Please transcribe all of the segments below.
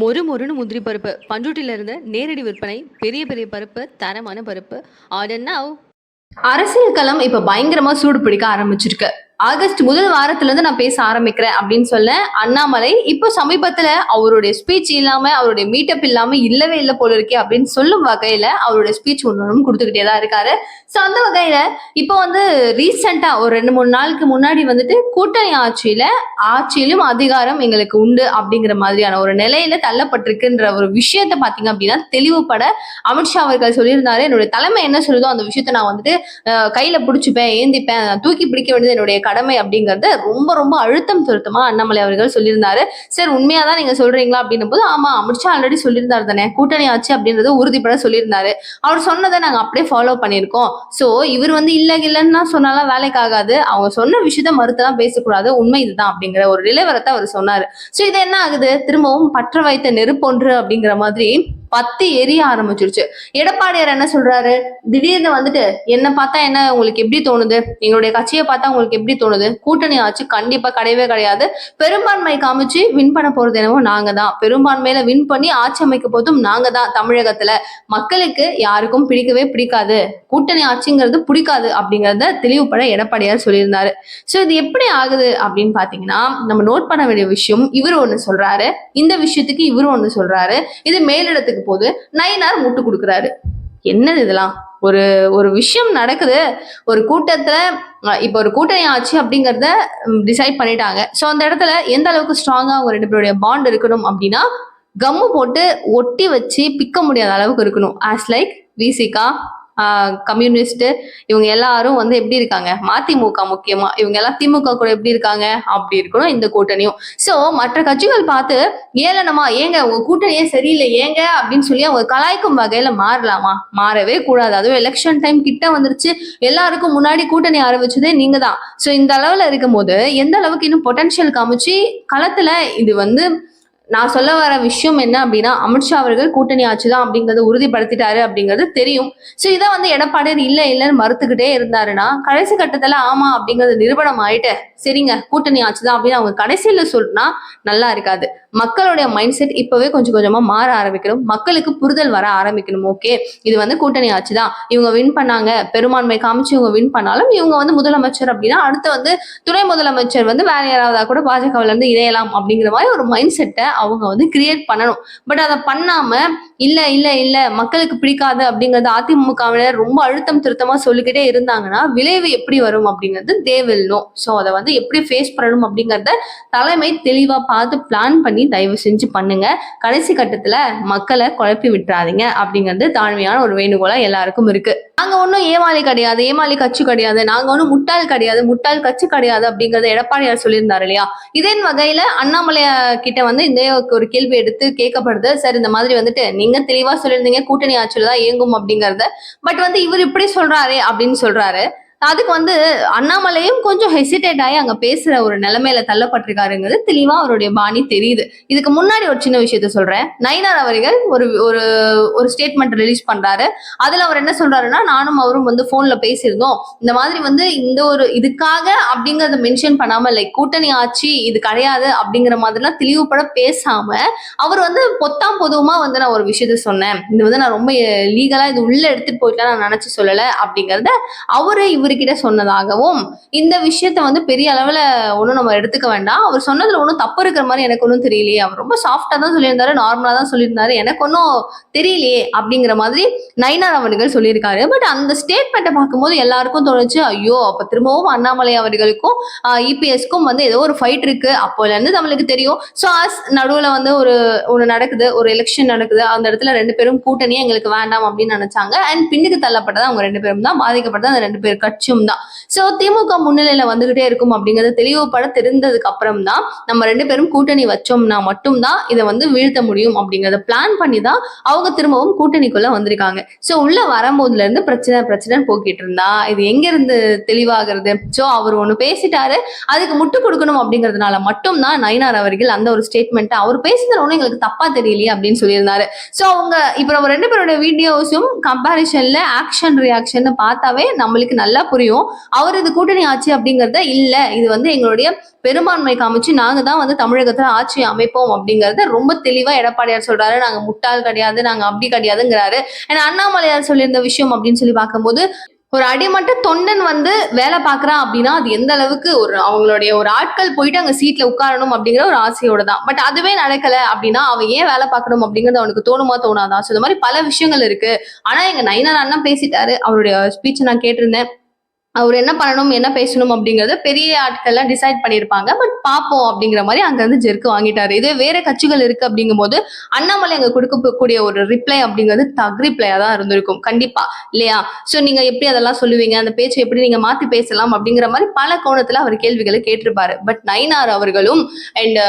மொறு மொறுன்னு முந்திரி பருப்பு. பண்ருட்டிலிருந்து நேரடி விற்பனை பெரிய பெரிய பருப்பு தரமான பருப்பு. ஆர்டர் நவ் அரசியல் களம் இப்ப பயங்கரமா சூடு பிடிக்க ஆரம்பிச்சிருக்கு. ஆகஸ்ட் முதல் வாரத்துல இருந்து நான் பேச ஆரம்பிக்கிறேன் அப்படின்னு சொல்ல அண்ணாமலை இப்போ சமீபத்துல அவருடைய ஸ்பீச் இல்லாம அவருடைய மீட்டப் இல்லாம இல்லவே இல்லை போல இருக்கே அப்படின்னு சொல்லும் வகையில அவருடைய ஸ்பீச் ஒன்று கொடுத்துக்கிட்டே தான் இருக்காரு. ஸோ அந்த வகையில இப்போ வந்து ரீசெண்டா ஒரு ரெண்டு மூணு நாளுக்கு முன்னாடி வந்துட்டு கூட்டணி ஆட்சியில ஆட்சியிலும் அதிகாரம் எங்களுக்கு உண்டு அப்படிங்கிற மாதிரியான ஒரு நிலையில தள்ளப்பட்டிருக்குன்ற ஒரு விஷயத்த பாத்தீங்க அப்படின்னா தெளிவுபட அமித்ஷா அவர்கள் சொல்லியிருந்தாரு. என்னுடைய தலைமை என்ன சொல்லுதோ அந்த விஷயத்த நான் வந்துட்டு கையில பிடிச்சிப்பேன் ஏந்திப்பேன் நான் தூக்கி பிடிக்க வேண்டியது என்னுடைய கடமை அப்படிங்கறத ரொம்ப ரொம்ப அழுத்தம் திருத்தமா அண்ணாமலை அவர்கள் சொல்லியிருந்தாரு. சார் உண்மையா தான் நீங்க சொல்றீங்களா அப்படின்னும் போது ஆமா அமித்ஷா ஆல்ரெடி சொல்லியிருந்தாரு தானே. கூட்டணி ஆச்சு அப்படின்றத உறுதிப்பட சொல்லியிருந்தாரு. அவர் சொன்னதை நாங்க அப்படியே ஃபாலோ பண்ணியிருக்கோம். சோ இவர் வந்து இல்ல இல்லைன்னா சொன்னாலாம் வேலைக்கு ஆகாது. அவங்க சொன்ன விஷயத்த மறுத்தெல்லாம் பேசக்கூடாது. உண்மை இதுதான் அப்படிங்கிற ஒரு நிலவரத்தை அவர் சொன்னாரு. சோ இது என்ன ஆகுது? திரும்பவும் பற்ற வைத்த நெருப்பொன்று அப்படிங்கிற மாதிரி பத்தி எரிய ஆரம்பிச்சிருச்சு. எடப்பாடியார் என்ன சொல்றாரு? திடீர்னு வந்துட்டு என்ன பார்த்தா என்ன உங்களுக்கு எப்படி தோணுது? எங்களுடைய கட்சியை பார்த்தா உங்களுக்கு எப்படி தோணுது? கூட்டணி ஆச்சு கண்டிப்பா கிடையவே கிடையாது. பெரும்பான்மை காமிச்சு வின் பண்ண போறது என்னவோ நாங்க தான். பெரும்பான்மையில வின் பண்ணி ஆட்சி அமைக்க போதும் நாங்க தான் தமிழகத்துல. மக்களுக்கு யாருக்கும் பிடிக்கவே பிடிக்காது. கூட்டணி ஆட்சிங்கிறது பிடிக்காது அப்படிங்கறத தெளிவுபட எடப்பாடியார் சொல்லியிருந்தாரு. சோ இது எப்படி ஆகுது அப்படின்னு பாத்தீங்கன்னா நம்ம நோட் பண்ண வேண்டிய விஷயம் இவர் ஒண்ணு சொல்றாரு. இந்த விஷயத்துக்கு இவர் ஒண்ணு சொல்றாரு. இது மேலிடத்துக்கு போது நயினார் முட்டு கொடுக்குறாரு. என்னது இதெல்லாம்? ஒரு ஒரு விஷயம் நடக்குது. ஒரு கூட்டத்துல இப்போ ஒரு கூட்டணி ஆச்சு அப்படிங்கறத டிசைட் பண்ணிட்டாங்க. ஸோ அந்த இடத்துல எந்த அளவுக்கு ஸ்ட்ராங்கா அவங்க ரெண்டு பேருடைய பாண்ட் இருக்கணும் அப்படின்னா கம்மு போட்டு ஒட்டி வச்சு பிக்க முடியாத அளவுக்கு இருக்கணும். ஆஸ் லைக் விசிகா கம்யூனிஸ்ட் இவங்க எல்லாரும் வந்து எப்படி இருக்காங்க? மதிமுக முக்கியமா? இவங்க எல்லாம் திமுக கூட எப்படி இருக்காங்க? அப்படி இருக்கணும் இந்த கூட்டணியும். சோ மற்ற கட்சிகள் பார்த்து ஏளனமா ஏங்க உங்க கூட்டணியே சரியில்லை ஏங்க அப்படின்னு சொல்லி அவங்க கலாய்க்கும் வகையில மாறலாமா? மாறவே கூடாது. அதுவும் எலெக்ஷன் டைம் கிட்ட வந்துருச்சு. எல்லாருக்கும் முன்னாடி கூட்டணி ஆரம்பிச்சதே நீங்க தான் சோ இந்த அளவுல இருக்கும் போது எந்த அளவுக்கு இன்னும் பொட்டன்ஷியல் காமிச்சு களத்துல இது வந்து நான் சொல்ல வர விஷயம் என்ன அப்படின்னா அமித்ஷா அவர்கள் கூட்டணி ஆட்சிதான் அப்படிங்கறத உறுதிப்படுத்திட்டாரு அப்படிங்கிறது தெரியும். சோ இதை வந்து எடப்பாடியார் இல்ல இல்லைன்னு மறுத்துக்கிட்டே இருந்தாருன்னா கடைசி கட்டத்துல ஆமா அப்படிங்கறது நிரூபணம் ஆயிட்டு சரிங்க கூட்டணி ஆச்சுதான் அப்படின்னு அவங்க கடைசியில சொன்னா நல்லா இருக்காது. மக்களுடைய மைண்ட் செட் இப்பவே கொஞ்சம் கொஞ்சமா மாற ஆரம்பிக்கணும். மக்களுக்கு புரிதல் வர ஆரம்பிக்கணும் ஓகே இது வந்து கூட்டணி ஆச்சுதான் இவங்க வின் பண்ணாங்க பெரும்பான்மை காமிச்சு இவங்க வின் பண்ணாலும் இவங்க வந்து முதலமைச்சர் அப்படின்னா அடுத்து வந்து துணை முதலமைச்சர் வந்து வேற யாராவதா கூட பாஜகவுல இருந்து இணையலாம் அப்படிங்கிற மாதிரி ஒரு மைண்ட் செட்டை அவங்க வந்து கிரியேட் பண்ணணும். பட் அதை பண்ணாம இல்ல இல்ல இல்ல மக்களுக்கு பிடிக்காது அப்படிங்கறது அதிமுகவினர் ரொம்ப அழுத்தம் திருத்தமா சொல்லிக்கிட்டே இருந்தாங்கன்னா விளைவு எப்படி வரும் அப்படிங்கிறது தேவில் ஸோ அதை வந்து எப்படி ஃபேஸ் பண்ணணும் அப்படிங்கறத தலைமை தெளிவா பார்த்து பிளான் பண்ணி தயவு செஞ்சு பண்ணுங்க. கடைசி கட்டத்துல மக்களை குழப்பி விட்டுறாதீங்க. அப்படிங்கிறது தாழ்மையான ஒரு வேண்டுகோளா எல்லாருக்கும் இருக்கு. நாங்க ஒன்றும் ஏமாளி கிடையாது ஏமாளி கட்சி கிடையாது. நாங்க ஒன்றும் முட்டாள் கிடையாது முட்டாள் கட்சி கிடையாது அப்படிங்கறத எடப்பாடியார் சொல்லியிருந்தாரு இல்லையா? இதே வகையில அண்ணாமலை கிட்ட வந்து இந்த ஒரு கேள்வி எடுத்து கேட்கப்படுது. சார் இந்த மாதிரி வந்துட்டு நீங்க தெளிவா சொல்லியிருந்தீங்க கூட்டணி ஆட்சியில தான் இயங்கும் அப்படிங்கறத. பட் வந்து இவர் இப்படி சொல்றாரே அப்படின்னு சொல்றாரு. அதுக்கு வந்து அண்ணாமலையும் கொஞ்சம் ஹெசிடேட் ஆகி அங்க பேசுற ஒரு நிலைமையில தள்ளப்பட்டிருக்காருங்கிறது தெளிவா அவருடைய பாணி தெரியுது. இதுக்கு முன்னாடி ஒரு சின்ன விஷயத்த சொல்றேன். நயினார் அவர்கள் ஒரு ஒரு ஒரு ஸ்டேட்மெண்ட் ரிலீஸ் பண்றாரு. அதுல அவர் என்ன சொல்றாருன்னா நானும் அவரும் வந்து போன்ல பேசியிருந்தோம். இந்த மாதிரி வந்து இந்த ஒரு இதுக்காக அப்படிங்கறத மென்ஷன் பண்ணாம லைக் கூட்டணி ஆட்சி இது கிடையாது அப்படிங்கிற மாதிரிலாம் தெளிவுபட பேசாம அவர் வந்து பொத்தாம் பொதுவுமா வந்து நான் ஒரு விஷயத்த சொன்னேன். இது வந்து நான் ரொம்ப லீகலா இது உள்ள எடுத்துட்டு போயிட்டா நான் நினைச்சு சொல்லல அப்படிங்கறத அவரு இவர்கிட்ட சொன்னதாகவும் இந்த விஷயத்த வந்து பெரிய அளவுல ஒன்றும் நம்ம எடுத்துக்க வேண்டாம். அவர் சொன்னதுல ஒன்றும் தப்பு இருக்கிற மாதிரி எனக்கு ஒன்றும் தெரியலையே. அவர் ரொம்ப சாஃப்டா தான் சொல்லியிருந்தாரு நார்மலா தான் சொல்லியிருந்தாரு. எனக்கு ஒன்றும் தெரியலையே அப்படிங்கிற மாதிரி நயினார் அவர்கள் சொல்லியிருக்காரு. பட் அந்த ஸ்டேட்மெண்ட்டை பார்க்கும்போது எல்லாருக்கும் தோணுச்சு ஐயோ அப்ப திரும்பவும் அண்ணாமலை அவர்களுக்கும் இபிஎஸ்க்கும் வந்து ஏதோ ஒரு ஃபைட் இருக்கு. அப்போல இருந்து நம்மளுக்கு தெரியும். ஸோ அஸ் நடுவில் வந்து ஒரு ஒன்று நடக்குது ஒரு எலெக்ஷன் நடக்குது. அந்த இடத்துல ரெண்டு பேரும் கூட்டணியே எங்களுக்கு வேண்டாம் அப்படின்னு நினைச்சாங்க. அண்ட் பின்னுக்கு தள்ளப்பட்டதா அவங்க ரெண்டு பேரும் தான். பாதிக்கப்பட்டது அந்த ரெண்டு பேர் கட்சியும் தான் ஸோ திமுக முன்னிலையில வந்துகிட்டே இருக்கும் அப்படிங்கிறது தெளிவுபட தெரிந்ததுக்கு அப்புறம் தான் நம்ம ரெண்டு பேரும் கூட்டணி வச்சோம்னா மட்டும்தான் இதை வந்து வீழ்த்த முடியும் அப்படிங்கறத பிளான் பண்ணி தான் அவங்க திரும்பவும் கூட்டணிக்குள்ள வந்திருக்காங்க. ஸோ உள்ள வரும்போதுல இருந்து பிரச்சனை பிரச்சனை போக்கிட்டு இருந்தா இது எங்க இருந்து தெளிவாகிறது? ஸோ அவர் ஒண்ணு பேசிட்டாரு அதுக்கு முட்டு கொடுக்கணும் அப்படிங்கிறதுனால மட்டும்தான் நயினார் அவர்கள் அந்த ஒரு ஸ்டேட்மெண்ட் அவர் பேசுனது ஒன்றும் எங்களுக்கு தப்பா தெரியலையே அப்படின்னு சொல்லியிருந்தாரு. ஸோ அவங்க இப்போ நம்ம ரெண்டு பேரோட வீடியோஸும் கம்பாரிசன்ல ஆக்ஷன் ரியாக்ஷன் பார்த்தாவே நம்மளுக்கு நல்லா புரியும். அவர் இது கூட்டணி ஆட்சி அப்படிங்கறத இல்ல. இது வந்து எங்களுடைய பெரும்பான்மை காமிச்சு நாங்க தான் வந்து தமிழகத்துல ஆட்சி அமைப்போம் அப்படிங்கறத ரொம்ப தெளிவா எடப்பாடியார் சொல்றாரு. நாங்க முட்டாள் கிடையாது நாங்க அப்படி கிடையாதுங்கிறாரு. ஏன்னா அண்ணாமலையார் சொல்லியிருந்த விஷயம் அப்படின்னு சொல்லி பார்க்கும்போது ஒரு அடிமட்ட தொண்டன் வந்து வேலை பார்க்குறான் அப்படின்னா அது எந்த அளவுக்கு ஒரு அவங்களுடைய ஒரு ஆட்கள் போயிட்டு அங்க சீட்ல உட்காரணும் அப்படிங்கிற ஒரு ஆசையோட தான். பட் அதுவே நடக்கல அப்படின்னா அவன் ஏன் வேலை பார்க்கணும் அப்படிங்கிறது அவனுக்கு தோணுமா தோணாதான் ஸோ இந்த மாதிரி பல விஷயங்கள் இருக்கு. ஆனா எங்க நயனார் அண்ணன் பேசிட்டாரு. அவருடைய ஸ்பீச் நான் கேட்டிருந்தேன். அவர் என்ன பண்ணணும் என்ன பேசணும் அப்படிங்கறத பெரிய ஆட்கள்லாம் டிசைட் பண்ணியிருப்பாங்க பட் பார்ப்போம் அப்படிங்கிற மாதிரி அங்க இருந்து ஜெருக்கு வாங்கிட்டாரு. இதே வேற கட்சிகள் இருக்கு அப்படிங்கும்போது அண்ணாமலை அங்க கொடுக்கக்கூடிய ஒரு ரிப்ளை அப்படிங்கிறது தக் ரிப்ளையா தான் இருந்திருக்கும். கண்டிப்பா. இல்லையா? சோ நீங்க எப்படி அதெல்லாம் சொல்லுவீங்க? அந்த பேச்சை எப்படி நீங்க மாத்தி பேசலாம் அப்படிங்கிற மாதிரி பல கோணத்துல அவர் கேள்விகளை கேட்டிருப்பாரு. பட் நயினார் அவர்களும் அண்ட்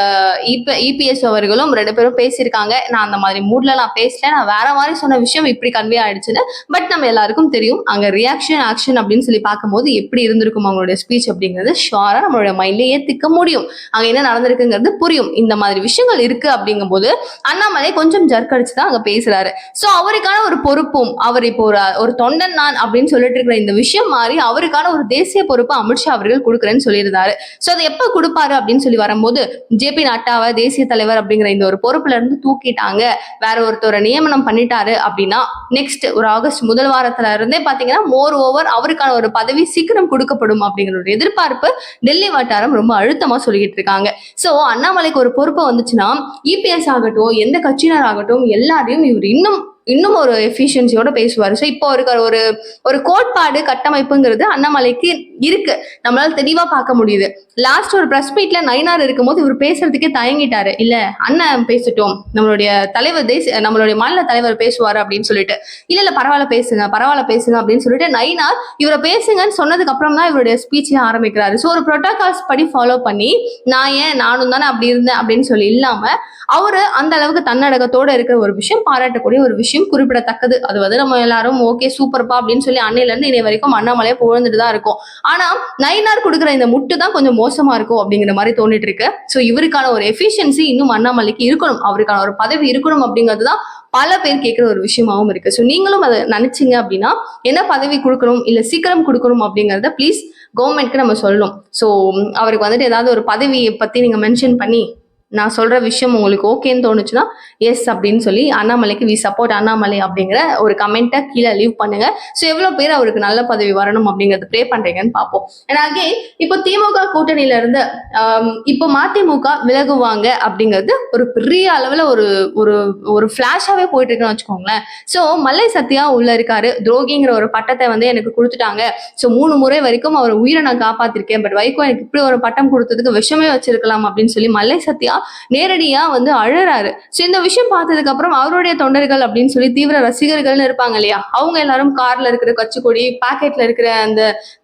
இபிஎஸ் uh, அவர்களும் ரெண்டு பேரும் பேசியிருக்காங்க. நான் அந்த மாதிரி மூட்ல நான் பேசல. நான் வேற மாதிரி சொன்ன விஷயம் இப்படி கன்வே ஆயிடுச்சுன்னு. பட் நம்ம எல்லாருக்கும் தெரியும். அங்க ரியாக்ஷன் ஆக்ஷன் அப்படின்னு சொல்லி பார்க்கும்போது எப்படி இருந்திருக்கும் அவங்களுடைய ஸ்பீச் அப்படிங்கிறது ஷுவரா நம்மளோட மைண்ட்ல ஏத்துக்க முடியும். அங்க என்ன நடந்திருக்குங்கிறது புரியும். இந்த மாதிரி விஷயங்கள் இருக்கு அப்படிங்கும்போது அண்ணாமலை கொஞ்சம் ஜர்க் அடிச்சு தான் அங்க பேசுறாரு. சோ அவருக்கான ஒரு பொறுப்பும் அவர் இப்போ ஒரு ஒரு தொண்டன் நான் அப்படின்னு சொல்லிட்டு இருக்கிற இந்த விஷயம் மாறி அவருக்கான ஒரு தேசிய பொறுப்பு அமித்ஷா அவர்கள் கொடுக்குறேன்னு சொல்லியிருந்தாரு. சோ அதை எப்ப கொடுப்பாரு அப்படின்னு சொல்லி வரும்போது ஜேபி நட்டாவை தேசிய தலைவர் அப்படிங்கிற இந்த ஒரு பொறுப்புல இருந்து தூக்கிட்டாங்க. வேற ஒருத்தரை நியமனம் பண்ணிட்டாரு அப்படின்னா நெக்ஸ்ட் ஒரு ஆகஸ்ட் முதல் வாரத்துல இருந்தே பாத்தீங்கன்னா மோர் ஓவர் அவருக்கான ஒரு பதவி சீக்கிரம் கொடுக்கப்படும் அப்படிங்கிற ஒரு எதிர்பார்ப்பு டெல்லி வட்டாரம் ரொம்ப அழுத்தமா சொல்லிட்டு இருக்காங்க. சோ அண்ணாமலைக்கு ஒரு பொறுப்பு வந்துச்சுன்னா இபிஎஸ் ஆகட்டும் எந்த கட்சியினர் ஆகட்டும் எல்லாரையும் இவர் இன்னும் இன்னும் ஒரு எஃபிஷியன்சியோட பேசுவார். ஸோ இப்போ இருக்கிற ஒரு ஒரு கோட்பாடு கட்டமைப்புங்கிறது அண்ணாமலைக்கு இருக்கு. நம்மளால தெளிவா பார்க்க முடியுது. லாஸ்ட் ஒரு ப்ரெஸ் மீட்ல நைனார் இருக்கும்போது இவர் பேசுறதுக்கே தயங்கிட்டாரு. இல்ல அண்ணன் பேசிட்டோம். நம்மளுடைய தலைவர் தேச நம்மளுடைய மாநில தலைவர் பேசுவார் அப்படின்னு சொல்லிட்டு. இல்ல இல்ல பரவாயில்ல பேசுங்க பரவாயில்ல பேசுங்க அப்படின்னு சொல்லிட்டு நைனார் இவரை பேசுங்கன்னு சொன்னதுக்கு அப்புறம் தான் இவருடைய ஸ்பீச்சை ஆரம்பிக்கிறாரு. ஸோ ஒரு ப்ரோட்டோகால்ஸ் படி ஃபாலோ பண்ணி நான் ஏன் நானும் தானே அப்படி இருந்தேன் அப்படின்னு சொல்லி இல்லாம அவரு அந்த அளவுக்கு தன்னடகத்தோட இருக்கிற ஒரு விஷயம் பாராட்டக்கூடிய ஒரு விஷயம் குறிப்பிடத்தக்கது. அது வந்து நம்ம எல்லாரும் ஓகே சூப்பர்ப்பா அப்படின்னு சொல்லி அன்னையில இருந்து இன்னை வரைக்கும் அண்ணாமலையை புகழ்ந்துட்டு தான் இருக்கும். ஆனா நயினார் கொடுக்குற இந்த முட்டு தான் கொஞ்சம் மோசமா இருக்கும் அப்படிங்கிற மாதிரி தோணிட்டு இருக்கு. ஸோ இவருக்கான ஒரு எஃபிஷியன்சி இன்னும் அண்ணாமலைக்கு இருக்கணும். அவருக்கான ஒரு பதவி இருக்கணும் அப்படிங்கிறது தான் பல பேர் கேட்குற ஒரு விஷயமாவும் இருக்கு. ஸோ நீங்களும் அதை நினைச்சீங்க அப்படின்னா என்ன பதவி கொடுக்கணும் இல்லை சீக்கிரம் கொடுக்கணும் அப்படிங்கிறத ப்ளீஸ் கவர்மெண்ட்க்கு நம்ம சொல்லணும். ஸோ அவருக்கு வந்துட்டு ஏதாவது ஒரு பதவியை பற்றி நீங்க மென்ஷன் பண்ணி நான் சொல்கிற விஷயம் உங்களுக்கு ஓகேன்னு தோணுச்சுன்னா எஸ் அப்படின்னு சொல்லி அண்ணாமலைக்கு வி சப்போர்ட் அண்ணாமலை அப்படிங்கிற ஒரு கமெண்ட்டை கீழே லீவ் பண்ணுங்க. ஸோ எவ்வளோ பேர் அவருக்கு நல்ல பதவி வரணும் அப்படிங்கறத ப்ரே பண்ணுறீங்கன்னு பார்ப்போம். ஏன்னா இப்போ திமுக கூட்டணியில இருந்து um, இப்போ மதிமுக விலகுவாங்க அப்படிங்கிறது ஒரு பெரிய அளவில் ஒரு ஒரு ஒரு ஃப்ளாஷாகவே போயிட்டு இருக்குன்னு வச்சுக்கோங்களேன். ஸோ மல்லை சத்யா உள்ள இருக்காரு. துரோகிங்கிற ஒரு பட்டத்தை வந்து எனக்கு கொடுத்துட்டாங்க. ஸோ மூணு முறை வரைக்கும் அவர் உயிரை நான் காப்பாத்திருக்கேன். பட் வைகோ எனக்கு இப்படி ஒரு பட்டம் கொடுத்ததுக்கு விஷமே வச்சிருக்கலாம் அப்படின்னு சொல்லி மல்லை சத்யா நேரடியா வந்து அழறாரு. ஸோ இந்த விஷயம் பார்த்ததுக்கு அப்புறம் அவருடைய தொண்டர்கள் அப்படின்னு சொல்லி தீவிர ரசிகர்கள்னு இருப்பாங்க இல்லையா? அவங்க எல்லாரும் கார்ல இருக்கிற கட்சிக்கொடி பாக்கெட்ல இருக்கிற அந்த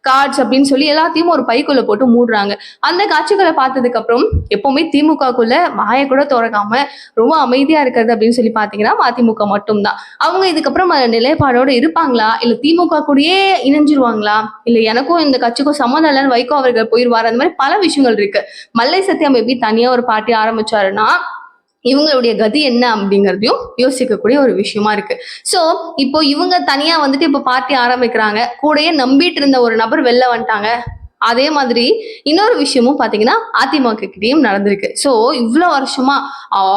கார்ட்ஸ் அப்படின்னு சொல்லி எல்லாத்தையும் ஒரு பைக்குள்ள போட்டு மூடுறாங்க. அந்த காட்சிகளை பார்த்ததுக்கு அப்புறம் எப்பவுமே திமுகக்குள்ள வாயை கூட திறக்காம ரொம்ப அமைதியா இருக்கிறது அப்படின்னு சொல்லி பாத்தீங்கன்னா மதிமுக மட்டும்தான். அவங்க இதுக்கப்புறம் நிலைப்பாடோட இருப்பாங்களா? இல்ல திமுக கூடயே இணைஞ்சிருவாங்களா? இல்ல எனக்கும் இந்த கட்சிக்கும் சம்மந்தம் இல்லைன்னு வைகோ அவர்கள் போயிருவார்? அந்த மாதிரி பல விஷயங்கள் இருக்கு. மல்லை சத்யா மேபி தனியா ஒரு பார்ட்டி ஆரம்பிச்சாருன்னா இவங்களுடைய கதி என்ன அப்படிங்கிறதையும் யோசிக்கக்கூடிய ஒரு விஷயமா இருக்கு. சோ இப்போ இவங்க தனியா வந்துட்டு இப்போ பார்ட்டி ஆரம்பிக்கிறாங்க. கூடயே நம்பிட்டு இருந்த ஒரு நபர் வெளில வந்துட்டாங்க. அதே மாதிரி இன்னொரு விஷயமும் பாத்தீங்கன்னா அதிமுக கிட்டேயும் நடந்திருக்கு. சோ இவ்வளவு வருஷமா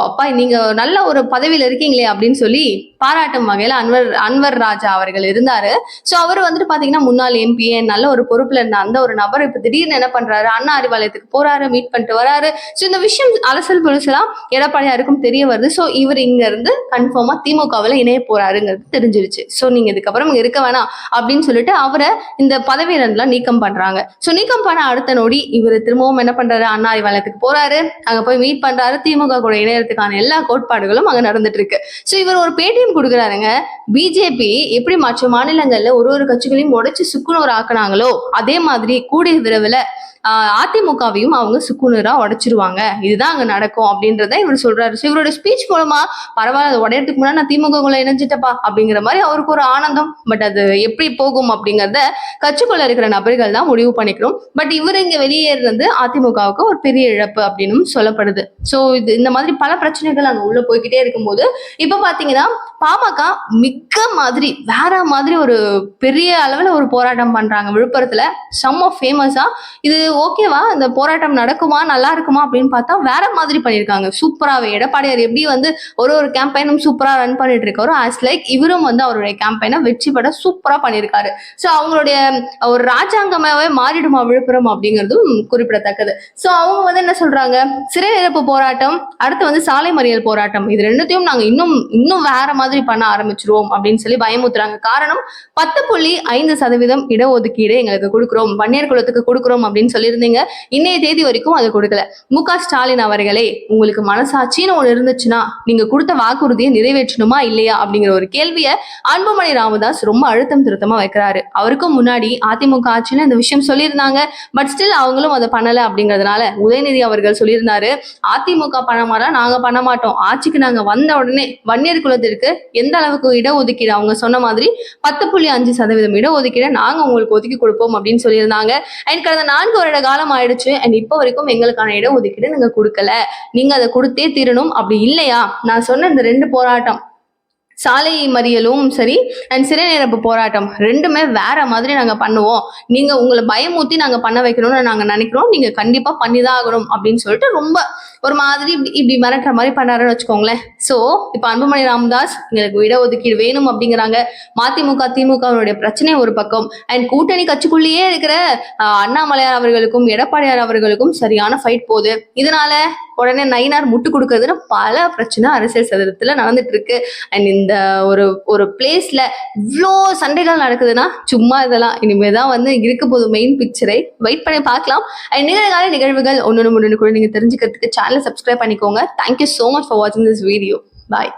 அப்பா நீங்க நல்ல ஒரு பதவியில இருக்கீங்களே அப்படின்னு சொல்லி பாராட்டும் வகையில அன்வர் அன்வர் ராஜா அவர்கள் இருந்தாரு. சோ அவர் வந்துட்டு பாத்தீங்கன்னா முன்னாள் எம்பி நல்ல ஒரு பொறுப்புல இருந்த அந்த ஒரு நபர். இப்ப திடீர்னு என்ன பண்றாரு? அண்ணா அறிவாலயத்துக்கு போறாரு மீட் பண்ணிட்டு வராரு. சோ இந்த விஷயம் அலசல் புலசலாம் எடப்பாடியாருக்கும் தெரிய வருது. சோ இவர் இங்க இருந்து கன்ஃபார்மா திமுகவில் இணைய போறாருங்கிறது தெரிஞ்சிருச்சு. சோ நீங்க இதுக்கப்புறம் இருக்க வேணாம் அப்படின்னு சொல்லிட்டு அவரை இந்த பதவியிலிருந்துலாம் நீக்கம் பண்றாங்க. சோ நீக்கம் பண்ண அடுத்த நொடி இவர் திரும்பவும் என்ன பண்றாரு? அண்ணா அறிவாலயத்துக்கு போறாரு. அங்க போய் மீட் பண்றாரு. திமுக கூட இணையறதுக்கான எல்லா கோட்பாடுகளும் அங்க நடந்துட்டு இருக்கு. சோ இவர் ஒரு பேட்டியம் கொடுக்குறாருங்க. பிஜேபி எப்படி மற்ற மாநிலங்கள்ல ஒரு ஒரு கட்சிகளையும் உடைச்சு சுக்குநூறு ஆக்குனாங்களோ அதே மாதிரி கூடிய விரைவில் அதிமுகவையும் அவங்க சுக்குநூறா உடைச்சிருவாங்க. இதுதான் அங்க நடக்கும் அப்படின்றத இவர் சொல்றாரு. ஸோ இவரோட ஸ்பீச் மூலமா பரவாயில்ல அது உடையறதுக்கு முன்னாடி நான் திமுக குள்ள இணைஞ்சிட்டப்பா அப்படிங்கிற மாதிரி அவருக்கு ஒரு ஆனந்தம். பட் அது எப்படி போகும் அப்படிங்கறத கட்சிக்குள்ள இருக்கிற நபர்கள் தான் முடிவு பண்ணிக்கணும் பண்ணிக்கிறோம் பட் இவர் இங்க வெளியேறது அதிமுகவுக்கு ஒரு பெரிய இழப்பு அப்படின்னு சொல்லப்படுது. ஸோ இது இந்த மாதிரி பல பிரச்சனைகள் அங்க உள்ள போய்கிட்டே இருக்கும்போது இப்ப பாத்தீங்கன்னா பாமக மிக்க மாதிரி வேற மாதிரி ஒரு பெரிய அளவுல ஒரு போராட்டம் பண்றாங்க. விழுப்புரத்துல செம்ம ஃபேமஸா இது ஓகேவா இந்த போராட்டம் நடக்குமா நல்லா இருக்குமா அப்படின்னு பார்த்தா வேற மாதிரி பண்ணியிருக்காங்க சூப்பராகவே எடப்பாடியார் எப்படி வந்து ஒரு ஒரு கேம்பெயினும் சூப்பரா ரன் பண்ணிட்டு இருக்காரோ ஆஸ் லைக் இவரும் வந்து அவருடைய கேம்பெயினை வெற்றி பெற சூப்பரா பண்ணியிருக்காரு ஸோ அவங்களுடைய ஒரு ராஜாங்கமாவே மாறிடும் விழுப்புரம் அப்படிங்கிறதும் குறிப்பிடத்தக்கது. ஸோ அவங்க வந்து என்ன சொல்றாங்க? சிறை இழப்பு போராட்டம் அடுத்து வந்து சாலை மறியல் போராட்டம். இது ரெண்டுத்தையும் நாங்க இன்னும் இன்னும் வேற மாதிரி பண்ண ஆரம்பிச்சிருவோம் அப்படின்னு சொல்லி பயமுத்துறாங்க காரணம் பத்து புள்ளி ஐந்து சதவீதம் இடஒதுக்கீடு எங்களுக்கு கொடுக்குறோம். வன்னியர் குலத்துக்கு கொடுக்குறோம் அப்படின்னு சொல்லியிருந்தீங்க. இன்னைய தேதி வரைக்கும் அதை கொடுக்கல. மு க ஸ்டாலின் அவர்களே உங்களுக்கு மனசாட்சின்னு ஒன்று இருந்துச்சுன்னா நீங்க கொடுத்த வாக்குறுதியை நிறைவேற்றணுமா இல்லையா அப்படிங்கிற ஒரு கேள்வியை அன்புமணி ராமதாஸ் ரொம்ப அழுத்தம் திருத்தமா வைக்கிறாரு. அவருக்கும் முன்னாடி அதிமுக ஆட்சியில இந்த விஷயம் சொல்லியிருந்தாங்க பட் ஸ்டில் அவங்களும் அதை பண்ணலை அப்படிங்கிறதுனால உதயநிதி அவர்கள் சொல்லியிருந்தாரு அதிமுக பண்ண நாங்கள் பண்ண மாட்டோம். ஆட்சிக்கு நாங்கள் வந்த உடனே வன்னியர் குலத்திற்கு எந்த அளவுக்கு இடஒதுக்கீடு? அவங்க சொன்ன மாதிரி பத்து புள்ளி அஞ்சு சதவீதம் இடஒதுக்கீடை நாங்கள் உங்களுக்கு ஒதுக்கி கொடுப்போம் அப்படின்னு சொல்லியிருந்தாங்க. அண்ட் கடந்த நான்கு வருட காலம் ஆயிடுச்சு. அண்ட் இப்போ வரைக்கும் எங்களுக்கான இடஒதுக்கீடு நீங்கள் கொடுக்கல. நீங்கள் அதை கொடுத்தே தீரணும். அப்படி இல்லையா? நான் சொன்ன இந்த ரெண்டு போராட்டம் சாலை மறியலும் சரி அண்ட் சிறை நிரப்பு போராட்டம். ரெண்டுமே வேற மாதிரி நாங்க பண்ணுவோம். நீங்க உங்களை பயமூத்தி நாங்க பண்ண வைக்கணும்னு நாங்க நினைக்கிறோம். நீங்க கண்டிப்பா பண்ணிதான் ஆகணும் அப்படின்னு சொல்லிட்டு ரொம்ப ஒரு மாதிரி இப்படி இப்படி மிரட்டுற மாதிரி பண்ணாருன்னு வச்சுக்கோங்களேன். ஸோ இப்போ அன்புமணி ராமதாஸ் எங்களுக்கு இடஒதுக்கீடு வேணும் அப்படிங்கிறாங்க. மதிமுக திமுகவினுடைய பிரச்சனை ஒரு பக்கம். அண்ட் கூட்டணி கட்சிக்குள்ளேயே இருக்கிற அண்ணாமலையார் அவர்களுக்கும் எடப்பாடியார் அவர்களுக்கும் சரியான ஃபைட் போகுது. இதனால உடனே நயினார் முட்டு கொடுக்கறதுன்னு பல பிரச்சனை அரசியல் சதுரத்துல நடந்துட்டு இருக்கு. அண்ட் இந்த ஒரு ஒரு பிளேஸ்ல இவ்வளோ சண்டைகள் நடக்குதுன்னா சும்மா இதெல்லாம் இனிமே தான் வந்து இருக்க போது மெயின் பிக்சரை வெயிட் பண்ணி பார்க்கலாம். அண்ட் நிகழ்கால நிகழ்வுகள் ஒன்று ஒன்று கூட நீங்க தெரிஞ்சுக்கிறதுக்கு சேனலை சப்ஸ்கிரைப் பண்ணிக்கோங்க. Thank you so much for வாட்சிங் திஸ் வீடியோ பாய்